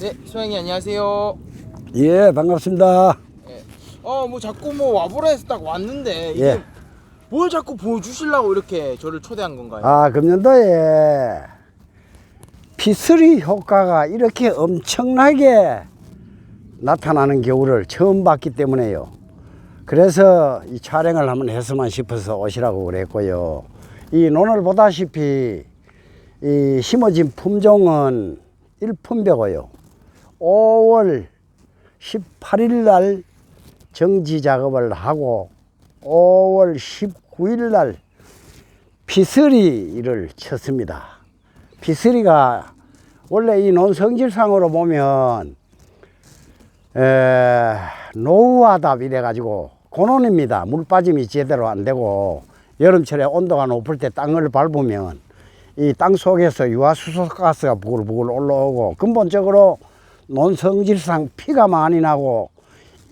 네, 소영이 안녕하세요. 예, 반갑습니다. 어, 뭐 자꾸 뭐 와보라 해서 딱 왔는데 이게 예. 뭘 자꾸 보여주시려고 이렇게 저를 초대한 건가요? 아, 금년도에 피스리 효과가 이렇게 엄청나게 나타나는 겨울을 처음 봤기 때문에요. 그래서 이 촬영을 한번 했으면 싶어서 오시라고 그랬고요. 이 논을 보다시피 이 심어진 품종은 일품배고요. 5월 18일 날 정지 작업을 하고 5월 19일 날 피스리를 쳤습니다. 피스리가 원래 이 논성질상으로 보면 에, 노후하다 이래 가지고 고논입니다. 물 빠짐이 제대로 안 되고 여름철에 온도가 높을 때 땅을 밟으면 이 땅 속에서 유화수소가스가 부글부글 올라오고 근본적으로 논성질상 피가 많이 나고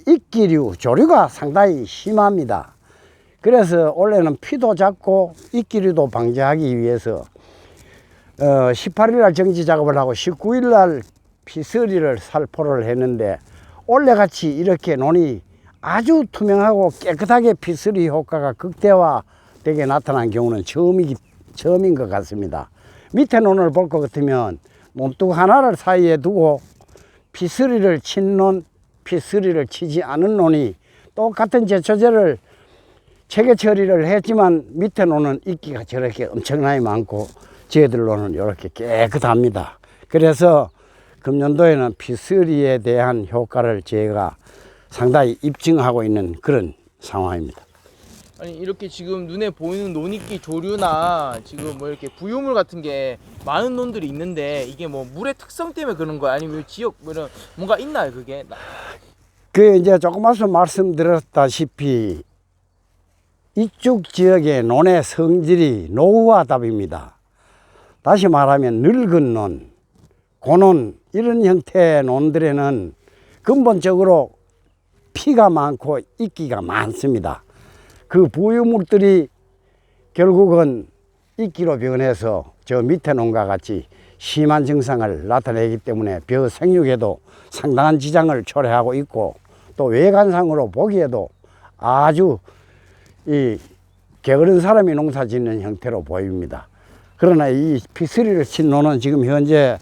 이끼류 조류가 상당히 심합니다. 그래서 원래는 피도 작고 이끼류도 방지하기 위해서 어, 18일 날 정지 작업을 하고 19일 날 피서리를 살포를 했는데 올해같이 이렇게 논이 아주 투명하고 깨끗하게 피서리 효과가 극대화되게 나타난 경우는 처음이, 처음인 것 같습니다. 밑에 논을 볼 것 같으면 논둑 하나를 사이에 두고 피서리를 친 논, 피서리를 치지 않은 논이 똑같은 제초제를 체계 처리를 했지만 밑에 논은 이끼가 저렇게 엄청나게 많고 저희들로는 이렇게 깨끗합니다. 그래서 금년도에는 피스리에 대한 효과를 제가 상당히 입증하고 있는 그런 상황입니다. 아니 이렇게 지금 눈에 보이는 논이끼 조류나 지금 뭐 이렇게 부유물 같은 게 많은 논들이 있는데 이게 뭐 물의 특성 때문에 그런 거야? 아니면 지역 뭐 이런 뭔가 있나요 그게? 나- 그 이제 조금 앞서 말씀드렸다시피 이쪽 지역의 논의 성질이 노후화답입니다. 다시 말하면 늙은 논, 고논 이런 형태의 논들에는 근본적으로 피가 많고 이끼가 많습니다. 그 부유물들이 결국은 이끼로 변해서 저 밑에 논과 같이 심한 증상을 나타내기 때문에 벼 생육에도 상당한 지장을 초래하고 있고 또 외관상으로 보기에도 아주 이 게으른 사람이 농사 짓는 형태로 보입니다. 그러나 이 피스리를 친 논은 지금 현재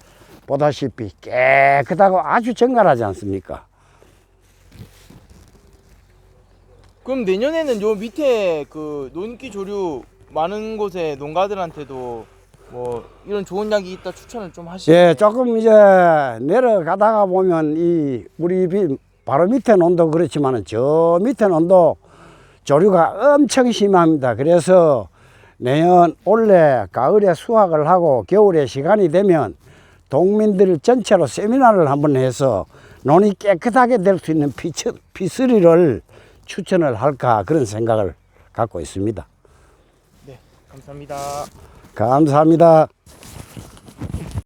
보다시피 깨끗하고 아주 정갈하지 않습니까? 그럼 내년에는 요 밑에 그 논끼 조류 많은 곳에 농가들한테도 뭐 이런 좋은 약이 있다 추천을 좀 하시죠. 예, 조금 이제 내려가다가 보면 이 우리 비- 바로 밑에 논도 그렇지만 저 밑에 논도 조류가 엄청 심합니다. 그래서 내년 올해 가을에 수확을 하고 겨울에 시간이 되면 동민들 전체로 세미나를 한번 해서 논이 깨끗하게 될 수 있는 피처, 피스리를 추천을 할까 그런 생각을 갖고 있습니다. 네, 감사합니다. 감사합니다.